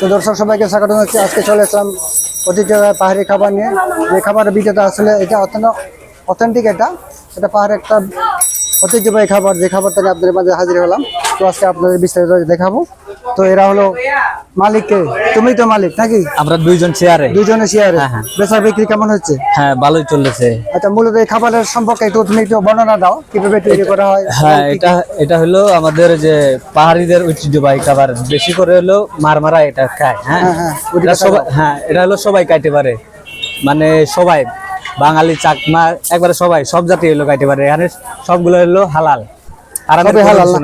তো দর্শক সবাইকে স্বাগত হচ্ছে আজকে চলে এসলাম অতিথি পাহাড়ি খাবার নিয়ে। যে খাবারের ভিডিওটা আসলে এটা অত্যন্ত অথেন্টিক এটা। এটা পাহাড়ের একটা ঐতিহ্যবাহী খাবার যে খাবারটা নিয়ে আপনাদের মাঝে হাজির হলাম তো আজকে আপনাদের বিস্তারিত দেখাবো। তো এরা হলো মালিককে তুমি তো মালিক নাকি? আমরা দুইজন চেয়ারে দুজনে শেয়ারে হ্যাঁ, হ্যাঁ। বেচা বিক্রি কেমন হচ্ছে? হ্যাঁ ভালোই চলেছে আচ্ছা মূলত এই খাবারের সম্পর্কে একটু তুমি একটু বর্ণনা দাও কীভাবে তৈরি করা হয় হ্যাঁ এটা এটা হলো আমাদের যে পাহাড়িদের ঐতিহ্যবাহী খাবার বেশি করে হলো মারমারা এটা খায় হ্যাঁ? হ্যাঁ, হ্যাঁ, এটা সবাই হ্যাঁ এটা হলো সবাই খাইতে পারে। মানে সবাই বাঙালি চাকমা একবারে সবাই সব জাতি হলো খাইতে পারে। এখানে সবগুলো হলো হালাল?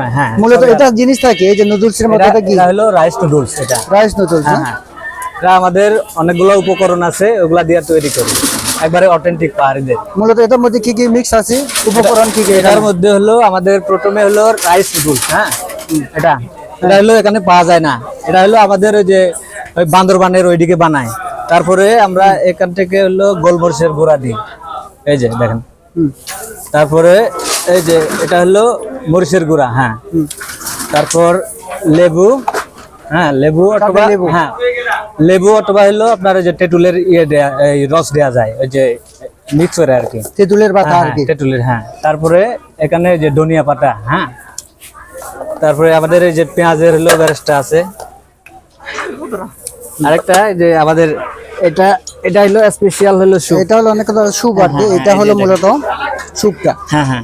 না? হ্যাঁ মূলত এটা জিনিস থাকে এই যে নুডলসের মধ্যে এটা এটা কি? হলো রাইস নুডলস এটা। রাইস নুডলস হ্যাঁ হ্যাঁ। এটা আমাদের অনেকগুলো উপকরণ আছে ওগুলা দিয়ে তৈরি করি। একবারে অথেন্টিক পাহাড়িদের মূলত এটার মধ্যে কি কি মিক্স আছে? উপকরণ কি কি এটার মধ্যে হলো আমাদের প্রথমে হলো রাইস নুডলস হ্যাঁ? এটা এটা হলো এখানে পাওয়া যায় না। এটা হলো আমাদের ওই যে ওই বান্দরবানের ওইদিকে বানায়। তারপরে আমরা এখান থেকে হলো গোলমরিচের গুঁড়া দিই। এই যে দেখেন। তারপরে এই যে এটা হলো মরিচের গুঁড়া হ্যাঁ। তারপর লেবু হ্যাঁ লেবু অথবা লেবু। হ্যাঁ লেবু অথবা হলো আপনার ওই যে তেঁতুলের ইয়ে দেয়া এই রস দেওয়া যায় ওই যে মিক্স করে আর কি। তেঁতুলের পাতা হ্যাঁ, আর কি। হ্যাঁ, তেঁতুলের হ্যাঁ। তারপরে এখানে যে ধনিয়া পাতা হ্যাঁ। তারপরে আমাদের এই যে পেঁয়াজের হলো বেরেস্তা আছে। আরেকটা যে আমাদের এটা এটা হলো স্পেশাল হলো স্যুপ এটা হলো অনেক স্যুপ আর কি এটা হলো মূলত স্যুপটা হ্যাঁ হ্যাঁ।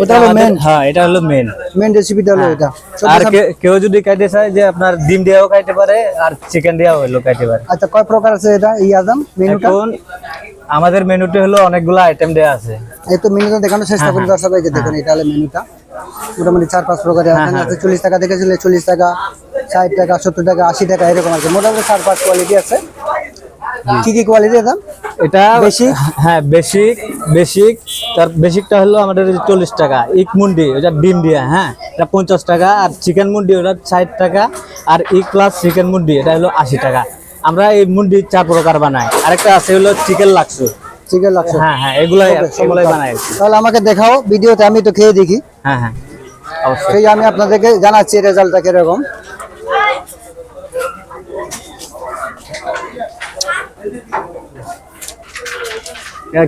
ওটা হলো আমাদের- মেন হ্যাঁ এটা হলো মেন মেন রেসিপিটা হলো এটা। আর কেউ যদি খাইতে চায় যে আপনার ডিম দিয়েও খাইতে পারে আর চিকেন দিয়েও হলো খাইতে পারে। আচ্ছা কয় প্রকার আছে এটা এই আদাম? মেনুটা? এখন আমাদের মেনুতে হলো অনেকগুলো আইটেম দেওয়া আছে। এই তো মেনুটা দেখানোর চেষ্টা হ্যাঁ, করি দর্শক ভাইকে দেখুন এটা হলো মেনুটা। মোটামুটি চার পাঁচ প্রকারের হ্যাঁ, এখানে আছে চল্লিশ টাকা থেকে ছিল চল্লিশ টাকা ষাট টাকা সত্তর টাকা আশি টাকা এরকম আছে মোটামুটি চার পাঁচ কোয়ালিটি আছে। কি কি কোয়ালিটি দাম? এটা Basic? হ্যাঁ বেসিক বেসিক তার বেসিকটা হলো আমাদের চল্লিশ টাকা। ইক মুন্ডি ওটা ডিম দিয়ে হ্যাঁ? এটা পঞ্চাশ টাকা। আর চিকেন মুন্ডি ওটা ষাট টাকা। আর ইক প্লাস চিকেন মুন্ডি এটা হলো আশি টাকা। আমরা এই মুন্ডি চার প্রকার বানাই। আরেকটা আছে হলো চিকেন লাক্সু। চিকেন লাগছে হ্যাঁ হ্যাঁ এগুলাই এগুলাই বানাই। তাহলে আমাকে দেখাও ভিডিওতে আমি তো খেয়ে দেখি। হ্যাঁ হ্যাঁ। অবশ্যই। আমি আপনাদেরকে জানাচ্ছি রেজাল্টটা কীরকম।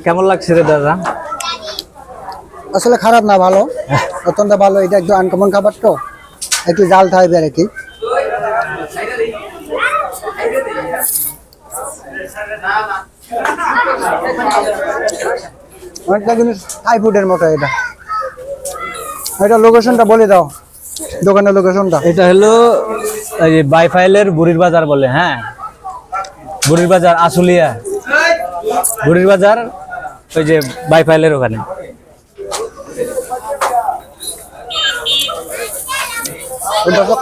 কেমন লাগছে রে দাদা? আসলে খারাপ না ভালো। অত্যন্ত ভালো এটা একটু আনকমন খাবার তো। একটু জাল থাকবে আর কি। অনেকটা জিনিস থাই ফুডের মতো এটা। এটা লোকেশনটা বলে দাও দোকানের লোকেশনটা এটা হলো এই বাইফাইলের বুড়ির বাজার বলে হ্যাঁ? বুড়ির বাজার আশুলিয়া। বুড়ির বাজার, ওই যে বাইফাইলের ওখানে।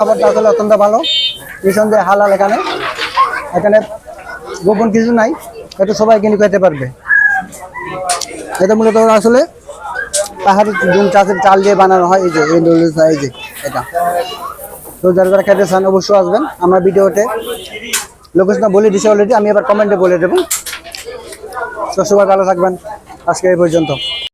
খাবারটা আসলে অত্যন্ত ভালো। নিঃসন্দেহে হালাল এখানে। এখানে গোপন কিছু নাই। এটা সবাই কিনে খেতে পারবে। এটা মূলত আসলে পাহাড়ি চাষের চাল দিয়ে বানানো হয়, এই যে, এই এই যে এটা। তো যারা যারা খেতে চান অবশ্যই আসবেন। আমরা ভিডিওতে লোকেশনটা বলে দিছি অলরেডি আমি এবার কমেন্টে বলে দেবো। সবাই ভালো থাকবেন। আজকে এই পর্যন্ত।